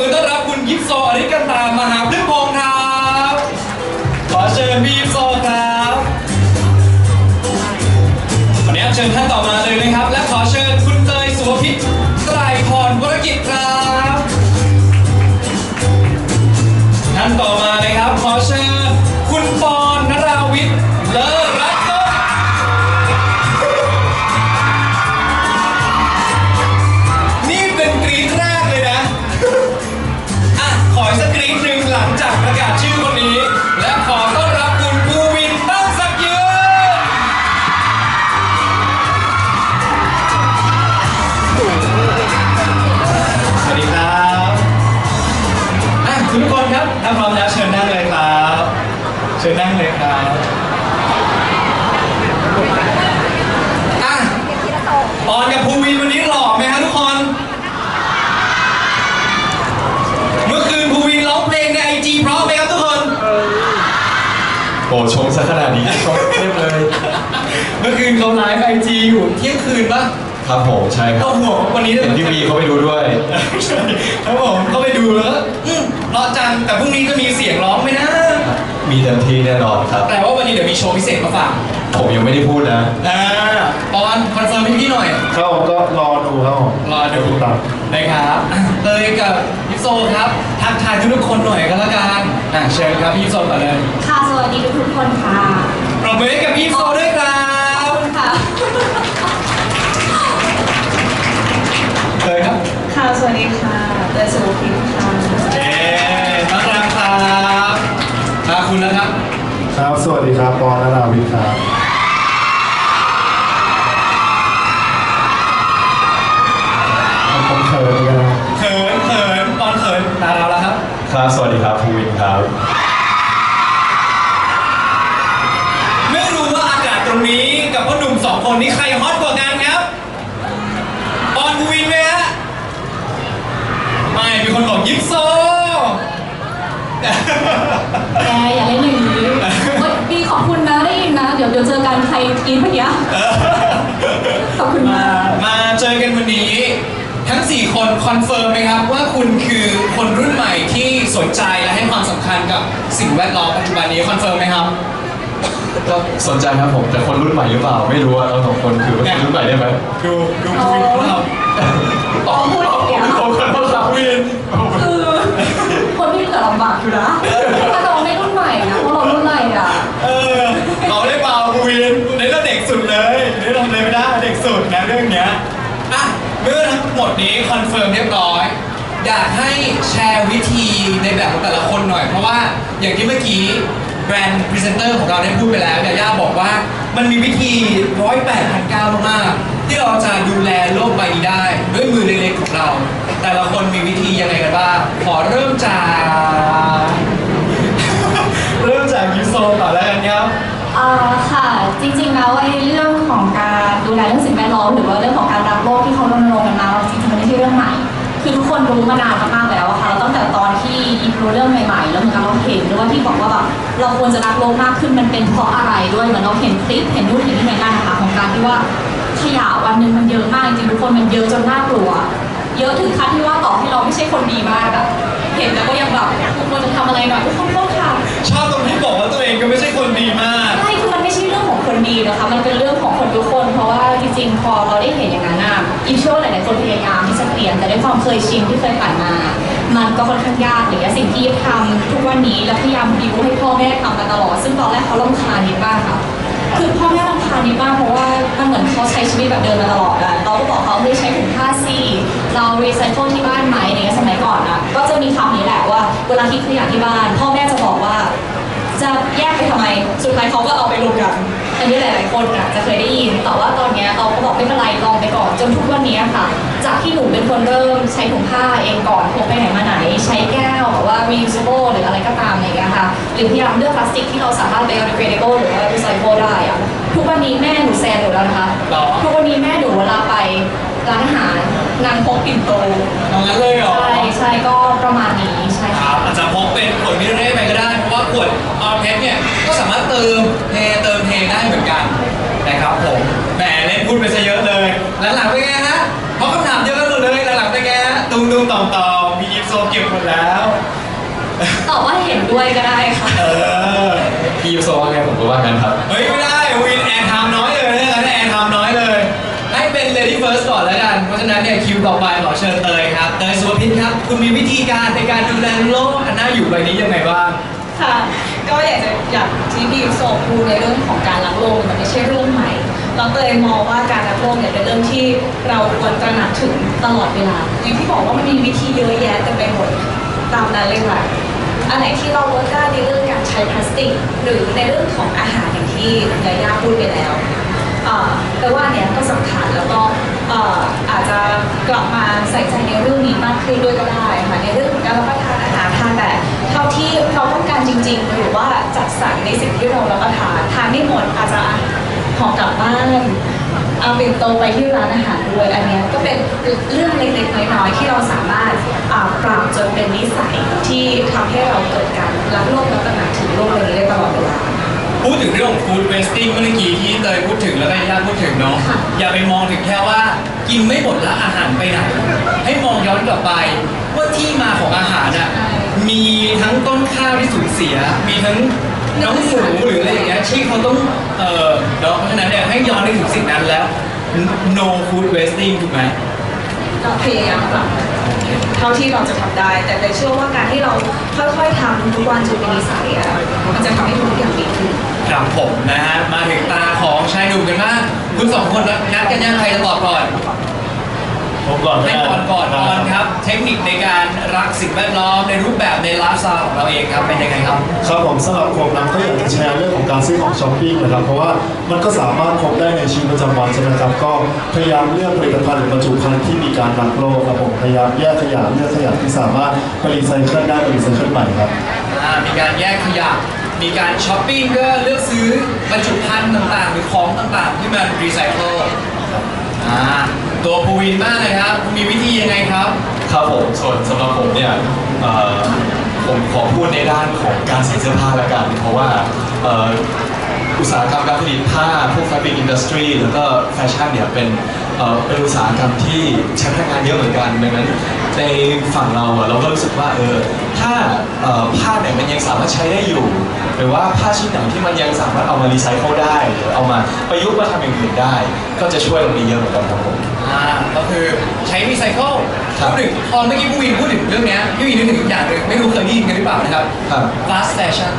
มือต้อนรับคุณยิปโซอริกันตามหาพฤกพงศ์ครับ ซะขนาดนี้ชงเรียบเลยเมื่อคืนเขาไลฟ์ไอจีอยู่เที่ยงคืนปะครับผมใช่ครัโอ้บโหวันนี้เห็นพี่วีเขาไปดูด้วย ครับผมก็ไปดูแล้วก็อืมเพราะจังแต่พรุ่งนี้จะมีเสียงร้องไหมนะ มีเต็มที่แน่นอนครับ แต่ว่าวันนี้เดี๋ยวมีโชว์พิเศษมาฝากผมยังไม่ได้พูดนะ อ่าปอนคอนเฟิร์มให้พี่หน่อย ครับผมก็รอดูครับผมรอดูครับนะครับอะเลยกับยิปโซครับ ทักทายทุกๆคนหน่อยก็แล้วกันอะเชิญครับพี่ยิปโซก่อนเลยค่ะสวัส ดีทุกๆคนค่ะปรบมือให้กับพี่ยิปโซด้วยครัขอบบ คุณค่ะ เลยครับค่ะ สวัสดีค่ะเตยสุพิมค่ะเย้ต้อนรับครับมาคุณแล้วครับ ครับ สวัสดีครับปอนนราวิทย์ครับ คนคอนเฟิร์มไหมครับว่าคุณคือคนรุ่นใหม่ที่สนใจและให้ความสำคัญกับสิ่งแวดล้อมปัจจุบันนี้คอนเฟิร์มไหมครับ ก็สนใจครับผมแต่คนรุ่นใหม่หรือเปล่าไม่รู้ว่าเราสองคนคือว่าคนรุ่นใหม่ได้ไหมดูดูบูวินของเราอ๋อพูดอย่างเงี้ยขอบคุณครับวินคือคนที่เหลือลำบากอยู่นะถ้าเราไม่รุ่นใหม่นะเพราะเรารุ่นใหม่อะเออเราได้เบาบูวินในเราเด็กสุดเลยในเราเลยไม่ได้เด็กสุดนะเรื่องเนี้ยอะ เมื่อทั้งหมดนี้คอนเฟิร์มเรียบร้อย อยากให้แชร์วิธีในแบบของแต่ละคนหน่อย เพราะว่าอย่างที่เมื่อกี้แบรนด์พรีเซนเตอร์ของเราได้พูดไปแล้วยาย่าบอกว่ามันมีวิธีร้อยแปดพันเก้ามากๆที่เราจะดูแลโลกใบนี้ได้ ด้วยมือเล็กๆของเรา แต่ละคนมีวิธียังไงกันบ้างขอเริ่มจาก เริ่มจากยูโซก่อนแล้วกันครับ เอ่อค่ะจริงๆแล้วไอ้เรื่องของการดูแลเรื่องสิ่งแวดล้อมหรือว่าเรื่องของ คือทุกคนรู้มานานมากๆแล้วอะค่ะแล้วตั้งแต่ตอนที่อินรู้เรื่องใหม่ๆ แล้วเหมือนกับเราเห็นหรือว่าที่บอกว่าแบบเราควรจะรักโลกมากขึ้นมันเป็นเพราะอะไรด้วยเหมือนเราเห็นคลิปเห็นนู่นเห็นนี่ในนั่นนะคะของการที่ว่าขยะวันหนึ่งมันเยอะมากจริงๆทุกคนมันเยอะจนน่ากลัว เยอะถึงขั้นที่ว่าต่อให้เราไม่ใช่คนดีมากอะเห็นแล้วก็ยังแบบทุกคนจะทำอะไรหน่อยทุกคนต้องทำชอบตรงที่บอกว่าตัวเองก็ไม่ใช่คนดีมาก ใช่คือมันไม่ใช่เรื่องของคนดีนะคะมันเป็นเรื่องของคนทุกคน เพราะว่าจริงๆพอเราได้เห็นอย่างนั้นน่ะอิมเชื่อว่าหลายๆคนพยายามที่จะเป ลี่ยนแต่ด้วยความเคยชินที่เคยผ่านมา มันก็ค่อนข้างยากหรือสิ่งที่ทำทุกวันนี้แล้วพยายามบิวให้พ่อแม่ทำมาตลอด ซึ่งตอนแรกเขาลำคาญนิดมากค่ะคือพ่อแม่ลำคาญนิดมากเพราะว่ามันเหมือนเขาใช้ชีวิตแบบเดิมมาตลอดอะเราก็บอกเขาให้ใช้ถุงผ้าซีเรารีไซเคิลที่บ้านไหมในสมัยก่อนอะก็จะมีคำนี้แหละว่าเวลาทิ้งขยะที่บ้าน พ่อแม่จะบอกว่า จะแยกไปทำไมสุดท้ายเขาก็เอาไปรวมกัน อันนี้หลาย ๆ คนอะจะเคยได้ยิน แต่ว่าตอนเนี้ยเราก็บอกไม่เป็นไรลองไปก่อน จนทุกวันนี้ค่ะ จากที่หนูเป็นคนเริ่มใช้ถุงผ้าเองก่อนพกไปไหนมาไหน ใช้แก้วแบบว่า reusable หรืออะไรก็ตามอะไรอย่างเงี้ยค่ะ หรือพยายามเลือกพลาสติกที่เราสามารถ biodegradable หรือว่า recycle ได้อะทุกวันนี้แม่หนูแซนหนูแล้วนะคะ หรอ ทุกวันนี้แม่หนูเวลาไปร้านอาหารนางพกปิ่นโต เอางั้นเลยเหรอ ใช่ใช่ก็ประมาณนี้ใช่คค่ะ รับอาจจะพกเป็นขวดมิเรเร่ไปก็ได้ เพราะว่าขวดออร์เพชเนี่ย ก็สามารถเติม นะครับผมแหมเล่นพูดไปซะเยอะเลยหลังๆเป็นไงฮะเพราะคำถามเยอะกันหมดเลยหลังๆเป็นไงฮะตุงตุงต่อมต่อมมียิปโซโซเก็บหมดแล้วตอบว่าเห็นด้วยก็ได้ค่ะเออพี่ยูโซว่าไงผมก็ว่างั้นครับเฮ้ยไม่ได้วินแอนทามน้อยเลยนะงั้นแอนทามน้อยเลยให้เป็น Lady First ก่อนแล้วกันเพราะฉะนั้นเนี่ยคิวต่อไปขอเชิญเตยครับเตยสุภพิษครับ คุณมีวิธีการในการดูแลโลกอันน่าอยู่ใบนี้ยังไงบ้างค่ะ ก็อยากจะอยากที่พี่โซพูดในเรื่องของการรักโลกมันไม่ใช่เรื่องใหม่ เราเตยมองว่าการรักโลกเนี่ยเป็นเรื่องที่เราควรตระหนักถึงตลอดเวลาอย่างที่บอกว่ามันมีวิธีเยอะแยะเต็มไปหมดตามนั้นเลยค่ะอันไหนที่เราลดได้ในเรื่องการใช้พลาสติก หรือในเรื่องของอาหารอย่างที่ยาย่าพูดไปแล้วแต่ว่าเนี้ยก็สำคัญแล้วก็อาจจะกลับมาใส่ใจในเรื่องนี้มากขึ้นด้วยก็ได้ค่ะในเรื่องของการรับประทาน แต่เท่าที่เราต้องการจริงๆหรือว่าจัดสรรในสิ่งที่เรารับประทานทานไม่หมดอาจจะห่อกลับบ้านเอาเป็นโตไปที่ร้านอาหารด้วยอันเนี้ยก็เป็นเรื่องเล็กๆน้อยๆที่เราสามารถอ่าปรับจนเป็นนิสัยที่ทำให้เราเกิดการรักโลกและตระหนักถึงโลกใบนี้ได้ตลอดเวลาพูดถึงเรื่องของ food wasting เมื่อกี้ที่เตยพูดถึงแล้วก็ย่าพูดถึงเนาะค่ะอย่าไปมองถึงแค่ว่ากินไม่หมดแล้วอาหารไปไหนให้มองย้อนกลับไปว่าที่มาของอาหารอะ มีทั้งต้นข้าวที่สูญเสีย มีทั้งน้องหมูหรืออะไรอย่างเงี้ยที่เขาต้องเอ่อเนาะเพราะฉะนั้นเนี่ยให้ย้อนนึกถึงสิ่งนั้นแล้ว no food wasting ถูกไหมเราพยายามปรับเท่าที่เราจะทำได้ แต่แต่เชื่อว่าการที่เราค่อยๆทำทุกวันจนเป็นนิสัยอะมันจะทำให้ทุกอย่างดีขึ้นครับผมนะฮะมาถึงตาของชายหนุ่มกันบ้างคุณสองคนนัดกันยังใครจะตอบก่อน ผมก่อนให้ก่อนก่อนก่อนครับ เทคนิคในการรักสิ่งแวดล้อมในรูปแบบในไลฟ์สไตล์ของเราเองครับเป็นยังไงครับ ครับผมสำหรับผมนะก็อยากจะแชร์เรื่องของการซื้อของช้อปปิ้งนะครับ เพราะว่ามันก็สามารถพบได้ในชีวิตประจำวันใช่ไหมครับก็พยายามเลือกผลิตภัณฑ์หรือบรรจุภัณฑ์ที่มีการรักโลกครับผมพยายามแยกขยะเลือกขยะที่สามารถไปรีไซเคิลได้ไปรีไซเคิลใหม่ครับอ่ามีการแยกขยะมีการช้อปปิ้งก็เลือกซื้อบรรจุภัณฑ์ต่างๆ หรือของต่างๆ ที่มันรีไซเคิลอ่า ตัวภูวินมากเลยครับ มีวิธียังไงครับ ครับผมส่วนสำหรับผมเนี่ยเอ่อผมขอพูดในด้านของการใส่เสื้อผ้าละกัน เพราะว่าเอ่ออุตสาหกรรมการผลิตผ้า พวก fabric industry แล้วก็แฟชั่นเนี่ยเป็นเอ่อเป็นอุตสาหกรรมที่ใช้พลังงานเยอะเหมือนกันดังนั้นในฝั่งเราอะเราก็รู้สึกว่าเออถ้าเอ่อผ้าไหนมันยังสามารถใช้ได้อยู่ หรือว่าผ้าชิ้นไหนที่มันยังสามารถเอามารีไซเคิลได้หรือเอามาประยุกต์มาทำอย่างอื่นได้ ก็จะช่วยตรงนี้เยอะเหมือนกันครับผม อ่าก็คือใช้รีไซเคิลครับ พูดถึงตอนเมื่อกี้ผู้วินพูดถึงเรื่องเนี้ยพี่วินนึกถึงอีกอย่างหนึ่งไม่รู้เคยได้ยินกันหรือเปล่านะครับ ครับ fast fashion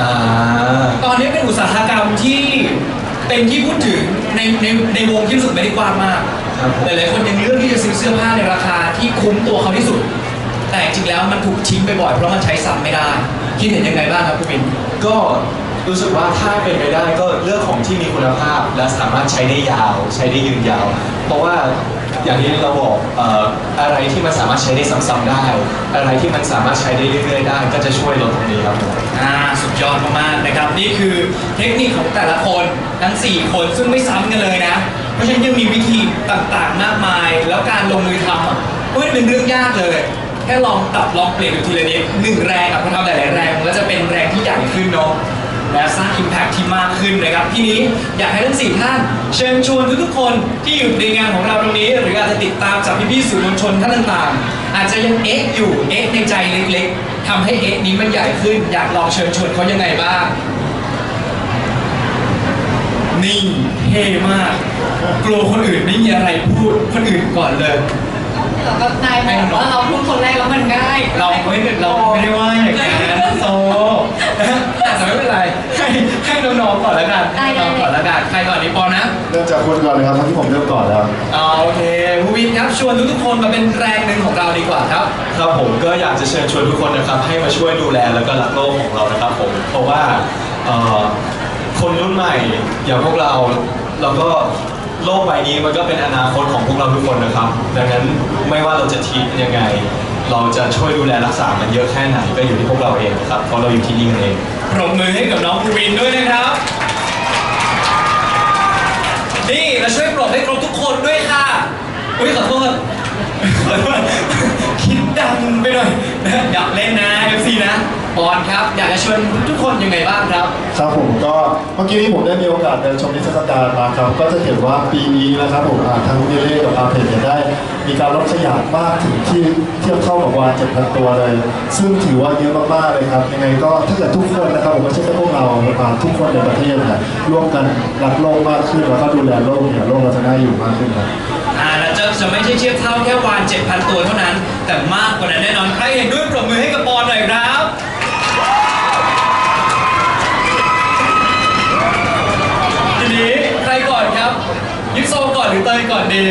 อ่า ตอนนี้เป็นอุตสาหกรรมที่เป็นที่พูดถึงในในในวงที่รู้สึกไม่ได้กว้างมาก ครับผม หลายๆคนยังเลือกที่จะซื้อเสื้อผ้าในราคาที่คุ้มตัวเขาที่สุด แต่จริงๆแล้วมันถูกทิ้งไปบ่อยเพราะมันใช้ซ้ำไม่ได้ คิดเห็นยังไงบ้างครับคุณวิน ก็ รู้สึกว่าถ้าเป็นไปได้ก็เลือกของที่มีคุณภาพ และสามารถใช้ได้ยาว ใช้ได้ยืนยาว เพราะว่าอย่างที่เราบอกเอ่ออะไรที่มันสามารถใช้ได้ซ้ำๆได้ อะไรที่มันสามารถใช้ได้เรื่อยๆได้ ก็จะช่วยลดตรงนี้ครับผม อ่าสุดยอดมากๆนะครับ นี่คือเทคนิคของแต่ละคนทั้ง 4 คนซึ่งไม่ซ้ำกันเลยนะ เพราะฉะนั้นยังมีวิธีต่างๆมากมาย แล้วการลงมือทำอะก็ไม่เป็นเรื่องยากเลย แค่ลองปรับลองเปลี่ยนดูทีละนิดหนึ่งแรงกับพอทำหลายๆแรงมันก็จะเป็นแรงที่ใหญ่ขึ้นเนาะ และสร้าง Impact ที่มากขึ้นนะครับ ทีนี้อยากให้ทั้งสี่ท่านเชิญชวนทุกๆคนที่อยู่ในงานของเราตรงนี้ หรืออาจจะติดตามจากพี่ๆสื่อมวลชนท่านต่างๆ อาจจะยังเอ๊ะอยู่เอ๊ะในใจเล็กๆทำให้เอ๊ะนี้มันใหญ่ขึ้น อยากลองเชิญชวนเขายังไงบ้างนี่เท่มาก กลัวคนอื่นไม่มีอะไรพูดคนอื่นก่อนเลย เราก็นายบอกว่าเราพูดคนแรกแล้วมันง่ายเราไม่ได้เราไม่ได้ว่าอย่างนั้นโซแต่ไม่เป็นไรให้ให้น้องๆก่อนแล้วกันให้น้องๆก่อนแล้วกันใครก่อนดีปอนะเริ่มจากคุณก่อนเลยครับทั้งที่ผมเริ่มก่อนแล้วอ่าโอเคภูวินครับชวนทุกๆคนมาเป็นแรงหนึ่งของเราดีกว่าครับ ครับผมก็อยากจะเชิญชวนทุกคนนะครับ ให้มาช่วยดูแลแล้วก็รักโลกของเรานะครับผมเพราะว่าเอ่อคนรุ่นใหม่อย่างพวกเราเราก็ โลกใบนี้มันก็เป็นอนาคตของพวกเราทุกคนนะครับ ดังนั้นไม่ว่าเราจะทีมันยังไง เราจะช่วยดูแลรักษามันเยอะแค่ไหนก็อยู่ที่พวกเราเองนะครับ เพราะเราอยู่ที่นี่กันเองปรบมือให้กับน้องภูวินด้วยนะครับ นี่เราช่วยปรบให้ครบทุกคนด้วยค่ะ อุ้ยขอโทษขอโทษคิดดังไปหน่อยนะอยากเล่นนะ ปอนครับ อยากจะชวนทุกคนยังไงบ้างครับ ครับผมก็เมื่อกี้ที่ผมได้มีโอกาสเดินชมนิทรรศการมาครับ ก็จะเห็นว่าปีนี้นะครับผมอ่าทางเดเล่กับอาเพนเนี่ยได้ มีการลดขยะมากถึงที่เทียบเท่ากับวาน7,000ตัวเลย ซึ่งถือว่าเยอะมากๆเลยครับยังไงก็ถ้าเกิดทุกคนนะครับผมไม่ใช่แค่พวกเราอ่าทุกคนในประเทศเนี่ยร่วมกันรักโลกมากขึ้นแล้วก็ดูแลโลกเนี่ยโลกเราจะน่าอยู่มากขึ้นครับ อ่าแล้วจะจะไม่ใช่เทียบเท่าแค่วาน7,000 ตัวเท่านั้น แต่มากกว่านั้นแน่นอน ใครเห็นด้วยปรบมือให้กับปอนหน่อยครับ ทีนี้ใครก่อนครับ ยิปโซก่อนห รือเตยก่อนดี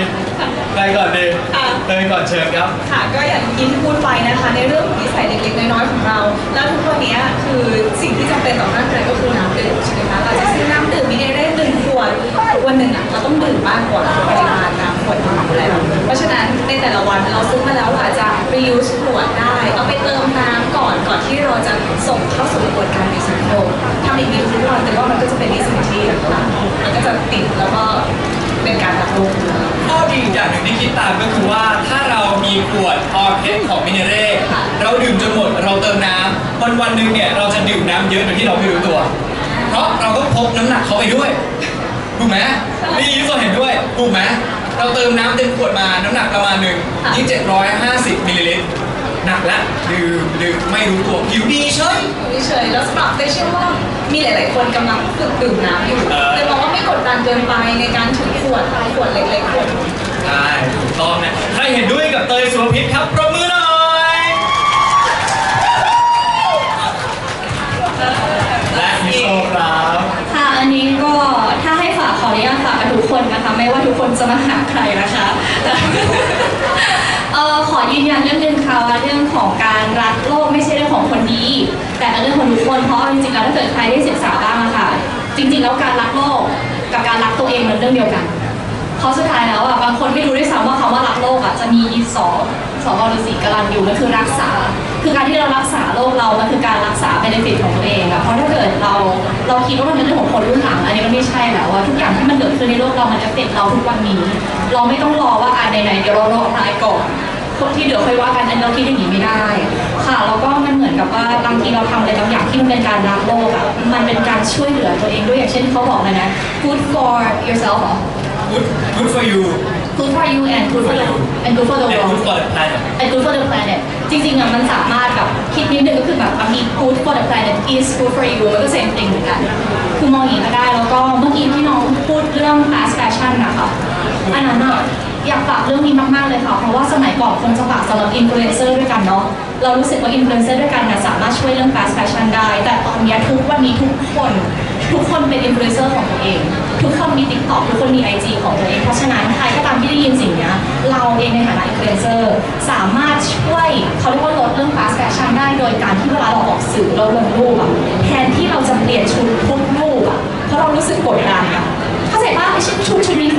ใครก่อนดีค่ะ เตยก่อนเชิญครับ ค่ะก็อย่างที่พูดไปนะคะในเรื่องของนิสัยเล็กๆน้อยๆของเรา แล้วทุกวันนี้คือสิ่งที่จำเป็นต่อร่างกายก็คือน้ำดื่มใช่ไหมคะเราจะซื้อน้ำดื่มมิเนเรลหนึ่งขวดวันหนึ่งอะเราต้องดื่มมากกว่าปริมาณน้ำขวดหนึ่งอยู่แล้วเพราะฉะนั้นในแต่ละวันเราซื้อมาแล้วเราอาจจะ reuse ขวดได้ เอาไปเติมน้ำก่อนก่อนที่เราจะส่งเข้าสู่กระบวนการรีไซเคิลทำอย่างนี้ทุกวันแต่ว่ามันก็จะเป็นนิสัยที่ต่างๆมันก็จะติดแล้วก็ เป็นการรักโลกอยู่แล้วข้อดีอีกอย่างหนึ่งที่คิดตามก็คือว่าถ้าเรามีขวดออร์เพสของมิเนเร่เราดื่มจนหมดเราเติมน้ำวันวันๆหนึ่งเนี่ยเราจะดื่มน้ำเยอะโดยที่เราไม่รู้ตัว เพราะเราก็พกน้ำหนักเขาไปด้วยถูกไหมนี่ยูโซเห็นด้วยถูกไหมเราเติมน้ำเต็มขวดมาน้ำหนักประมาณหนึ่งค่ะนี่750มิลลิลิตร หนักละดื่มดื่มไม่รู้ตัวผิวดีเฉย อยู่เฉยๆแล้วสำหรับเตยเชื่อว่ามีหลาย ๆ คนกำลังฝึกดื่มน้ำอยู่เออ เลยมองว่าไม่กดดันเกินไปในการถือขวดขวดเล็กๆขวดใช่ถูกต้องนะใครเห็นด้วยกับเตยสุภพิษครับปรบมือหน่อยและมิโซครับค่ะ อันนี้ก็ถ้าให้ฝากขออนุญาตฝากกับทุกคนนะคะ ไม่ว่าทุกคนจะมาหาใครนะคะ เออขอยืนยันเรื่องหนึงค่ะว่าเรื่องของการรักโลกไม่ใช่เรื่องของคนดี แต่เป็นเรื่องของทุกคนเพราะจริงๆแล้วถ้าเกิดใครได้ศึกษาบ้างอะค่ะ จริง ๆ แล้วการรักโลกกับการรักตัวเองมันเรื่องเดียวกัน เพราะสุดท้ายแล้วอะบางคนไม่รู้ด้วยซ้ำว่าคำว่ารักโลกอะจะมีสองสองกรณีกรันอยู่นั่นคือรักษา คือการที่เรารักษาโลกเรา มันคือการรักษาเบนฟิตของตัวเองอะเพราะถ้าเกิดเราเราคิดว่ามันเป็นเรื่องของคนรุ่นหลังอันนี้มันไม่ใช่แล้วว่าทุกอย่างที่มันเกิดขึ้นในโลกเรามันจะเฟกเราทุกวันนี้ เราไม่ต้องรอว่าอ่าไหนๆเดี๋ยวเรารอตายก่อน คนที่เดี๋ยวค่อยว่ากันอันนี้เราคิดอย่างนี้ไม่ได้ ค่ะแล้วก็มันเหมือนกับว่าบางทีเราทำอะไรบางอย่างที่มันเป็นการรักโลกอะมันเป็นการช่วยเหลือตัวเองด้วยอย่างเช่นที่เขาบอกเลยนะ good for yourself เหรอ good good for you good for you and good for the and good for the and world good for the planet and good for the planet จริงๆอะมันสามารถแบบคิดนิดนึงก็คือแบบบางที good for the planet is good for you มันก็ same thing เหมือนกัน คือมองอย่างนี้ก็ได้แล้วก็เมื่อกี้ที่น้องพูดเรื่อง fast fashion นะคะอันนั้นอะ อยากฝากเรื่องนี้มากๆเลยค่ะ เพราะว่าสมัยก่อนคงจะฝากสำหรับ influencer ด้วยกันเนาะ เรารู้สึกว่า influencer ด้วยกันเนี่ยสามารถช่วยเรื่อง fast fashion ได้ แต่ตอนนี้ทุกวันนี้ทุกคน ทุกคนเป็น influencer ของตัวเอง ทุกคนมี TikTok ทุกคนมี IG ของตัวเอง เพราะฉะนั้นใครก็ตามที่ได้ยินสิ่งเนี้ยเราเองในฐานะ influencer สามารถช่วยเขาเรียกว่าลดเรื่อง fast fashion ได้ โดยการที่เวลาเราออกสื่อเราลงรูปอะแทนที่เราจะเปลี่ยนชุดทุกรูปอะเพราะเรารู้สึกกดดันอะเข้าใจป่ะไอชุดชุดนี้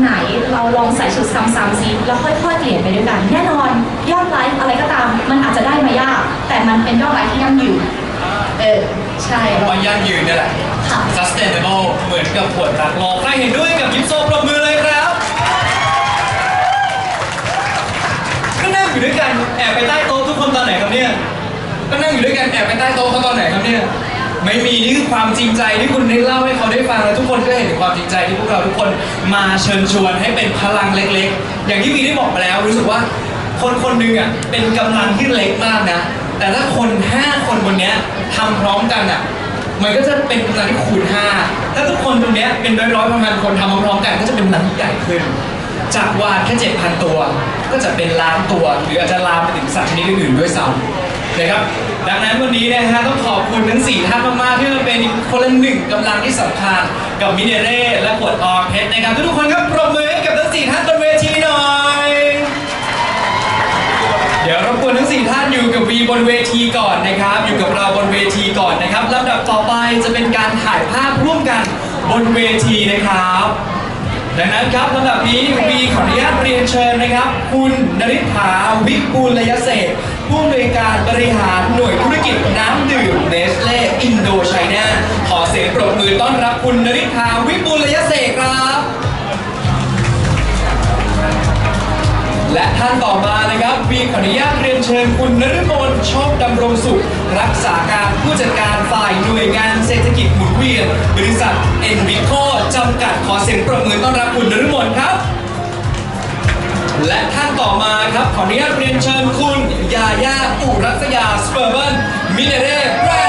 ไหนเราลองใส่ชุดซ้ำๆซิแล้วค่อยๆเปลี่ยนไปด้วยกัน แน่นอนยอดไลค์อะไรก็ตาม มันอาจจะได้มายาก แต่มันเป็นยอดไลค์ที่ยั่งยืนเออใช่ว่ายั่งยืนนี่แหละค่ะ sustainable เหมือนกับขวดรักโลกใครเห็นด้วยกับยิปโซปรบมือเลยครับก็นั่งอยู่ด้วยกันแอบไปใต้โต๊ะทุกคนตอนไหนครับเนี่ยก็นั่งอยู่ด้วยกันแอบไปใต้โต๊ะเขาตอนไหนครับเนี่ย ไม่มีนี่คือความจริงใจที่คุณได้เล่าให้เขาได้ฟังแล้วทุกคนก็เห็นถึงความจริงใจที่พวกเราทุกคนมาเชิญชวนให้เป็นพลังเล็ก ๆ อย่างที่วีได้บอกไปแล้วรู้สึกว่า คนคนหนึ่งอะเป็นกำลังที่เล็กมากนะ แต่ถ้าคนห้าคนบนเนี้ยทำพร้อมกันอะมันก็จะเป็นกำลังที่คูณห้าถ้าทุกคนตรงเนี้ยเป็นร้อยร้อยๆพันคนทำพร้อมๆกันก็จะเป็นกำลังที่ใหญ่ขึ้น จากวานแค่7,000 ตัว ก็จะเป็นล้านตัว หรืออาจจะลามไปถึงสัตว์ชนิดอื่นๆด้วยซ้ำ นะครับ ดังนั้นวันนี้นะฮะต้องขอบคุณทั้ง 4 ท่านมากๆที่มาเป็นคนละหนึ่งกำลังที่สำคัญกับมิเนเร่และขวดออร์เพชรนะครับทุกคนครับปรบมือให้กับทั้ง 4 ท่านบนเวทีหน่อย เดี๋ยวรบกวนทั้ง 4 ท่านอยู่กับวีบนเวทีก่อนนะครับ อยู่กับเราบนเวทีก่อนนะครับลำดับต่อไปจะเป็นการถ่ายภาพร่วมกันบนเวทีนะครับ ดังนั้นครับลำดับนี้มีขออนุญาตเรียนเชิญนะครับ คุณนริษฐาวิปูลยเศษผู้อำนวยการบริหารหน่วยธุรกิจน้ำดื่มเนสเล่อินโดไชน่าขอเสียงปรบมือต้อนรับคุณนริษฐาวิปูลยเศษครับ และท่านต่อมานะครับวีขออนุญาตเรียนเชิญคุณนฤมลโชคดำรงสุข รักษาการผู้จัดการฝ่ายหน่วยงานเศรษฐกิจหมุนเวียน บริษัทเอ็นวิโคจำกัดขอเสียงปรบมือต้อนรับคุณนฤมลครับ และท่านต่อมาครับขออนุญาตเรียนเชิญคุณยาย่าอุรัสยาสเปอร์เบิลมิเนเร่